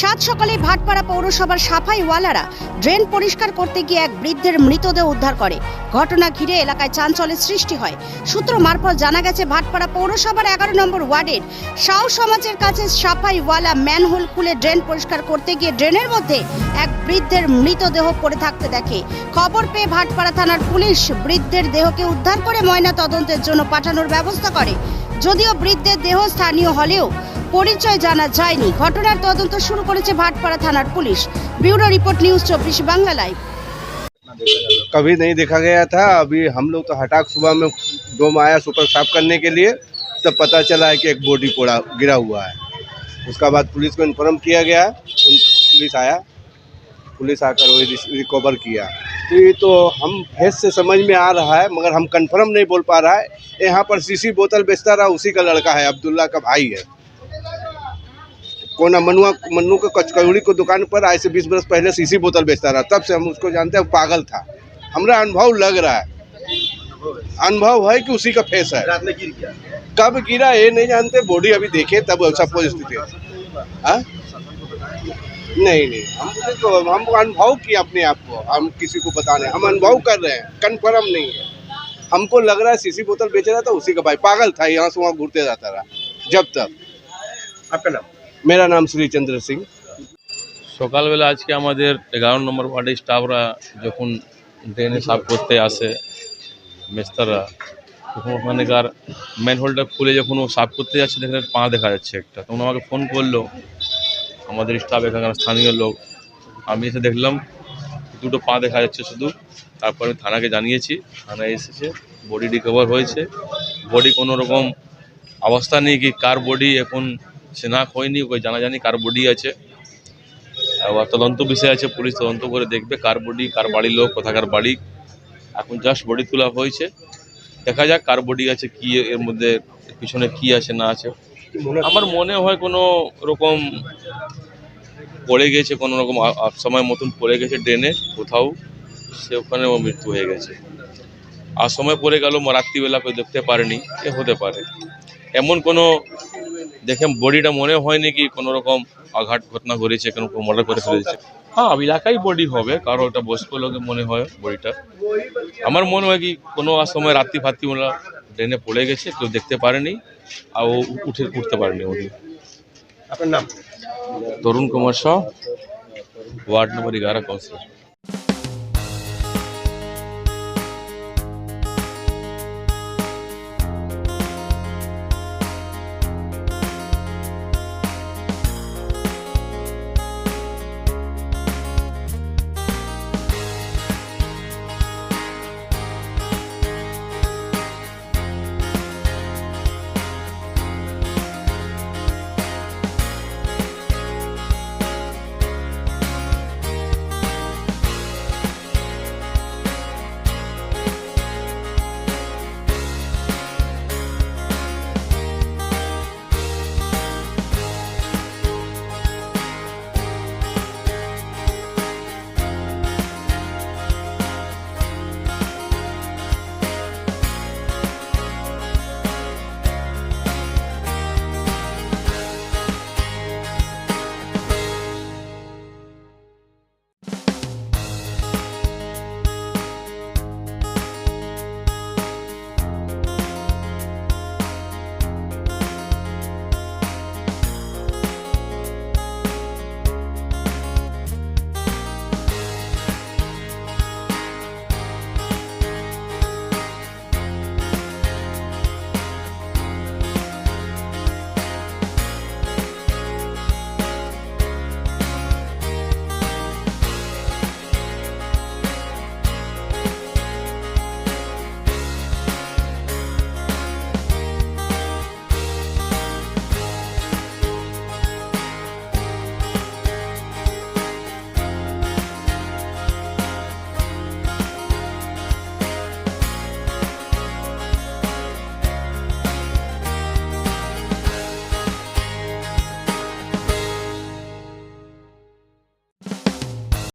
সাত সকালে ভাটপাড়া পৌরসভার সাফাইওয়ালারা ড্রেন পরিষ্কার করতে গিয়ে এক বৃদ্ধের মৃতদেহ উদ্ধার করে। ঘটনা ঘিরে এলাকায় চাঞ্চল্যের সৃষ্টি হয়। সূত্র মারফত জানা গেছে, ভাটপাড়া পৌরসভার এগারো নম্বর ওয়ার্ডের সাউ সমাজের কাছে সাফাইওয়ালা ম্যানহোল খুলে ড্রেন পরিষ্কার করতে গিয়ে ড্রেনের মধ্যে এক বৃদ্ধের মৃতদেহ পড়ে থাকতে দেখে। খবর পেয়ে ভাটপাড়া থানার পুলিশ বৃদ্ধের দেহকে উদ্ধার করে ময়না তদন্তের জন্য পাঠানোর ব্যবস্থা করে। যদিও বৃদ্ধের দেহ স্থানীয় হলেও পরিচয় জানা যায়নি ঘটনার তদন্ত শুরু করেছে ভাটপাড়া থানার পুলিশ ব্যুরো রিপোর্ট নিউজ চব্বিশ বাংলা লাইভ कभी नहीं देखा गया था अभी हम लोग तो हटाक सुबह में डोम आया सुपर साफ करने के लिए तब पता चला है कि एक बॉडी पोड़ा गिरा हुआ है उसका बाद पुलिस को इन्फॉर्म किया गया उन- पुलिस आया पुलिस आकर वही रिस- रिकवर किया तो ये तो हम फेस से समझ में आ रहा है मगर हम कंफर्म नहीं बोल पा रहा है यहाँ पर सीसी बोतल बेचता रहा उसी का लड़का है अब्दुल्ला का भाई है कोना मनुआ मन्नू के कचकौड़ी को दुकान पर आज से बीस बरस पहले सीसी बोतल बेचता रहा। तब से हम उसको जानते हैं पागल था। हमारा अनुभव लग रहा है। अनुभव है कि उसी का फेस है। गिर कब गिरा ये नहीं जानते बॉडी अभी देखे तब सब परिस्थिति है। हाँ? नहीं नहीं। हम तो हम अनुभव किए अपने आप को। हम किसी को बता नहीं। हम अनुभव कर रहे हैं। कन्फर्म नहीं है। हमको लग रहा है सीसी बोतल बेच रहा था उसी का भाई पागल था यहाँ से वहाँ घूरते जाता रहा जब तक। आपका नाम? মেরা নাম শ্রীচন্দ্র সিং সকালবেলা আজকে আমাদের এগারো নম্বর ওয়ার্ডের স্টাফরা যখন ড্রেনে সাফ করতে আসে, মেস্তাররা, তখন ওখানেকার ম্যান হোলটা খুলে যখন ও সাফ করতে যাচ্ছে দেখলে পা দেখা যাচ্ছে একটা। তখন আমাকে ফোন করল, আমাদের স্টাফ এখানকার স্থানীয় লোক। আমি এসে দেখলাম, দুটো পা দেখা যাচ্ছে শুধু। তারপর আমি থানাকে জানিয়েছি, থানায় এসেছে বডি রিকভার হয়েছে। বডি কোনো রকম অবস্থা নেই কি, কার বডি এখন চেনাক হয়নি ওই জানাজানি কার বডি আছে। আবার তদন্ত বিষয় আছে, পুলিশ তদন্ত করে দেখবে কার বডি, কার বাড়ির লোক, কোথাকার বাড়ি। এখন জাস্ট বডি তোলা হয়েছে। দেখা যাক কার বডি আছে, কি এর মধ্যে পিছনে কি আছে, না আছে। আমার মনে হয় কোনো রকম পড়ে গেছে, কোনো রকম সময় মতন পড়ে গেছে ড্রেনে, কোথাও সে ওখানে মৃত্যু হয়ে গেছে। আর সময় পড়ে গেল রাত্রিবেলা কেউ দেখতে পারেনি, এ হতে পারে। এমন কোনো দেখে বডিটা মনে হয়নি কি কোনো রকম আঘাত ঘটনা করেছে কোনো মর্ডার করে ফেলেছে। হ্যাঁ এলাকায় বডি হবে কারও ওটা বয়স্ক লোকের মনে হয় বডিটা। আমার মনে হয় কি কোনো সময় রাত্রি ফাত্রি ওরা ড্রেনে পড়ে গেছে কেউ দেখতে পারেনি আর ও উঠে উঠতে পারেনি উনি আপনার নাম? তরুণ কুমার শাহ ওয়ার্ড নম্বর এগারো কাউন্সিলর।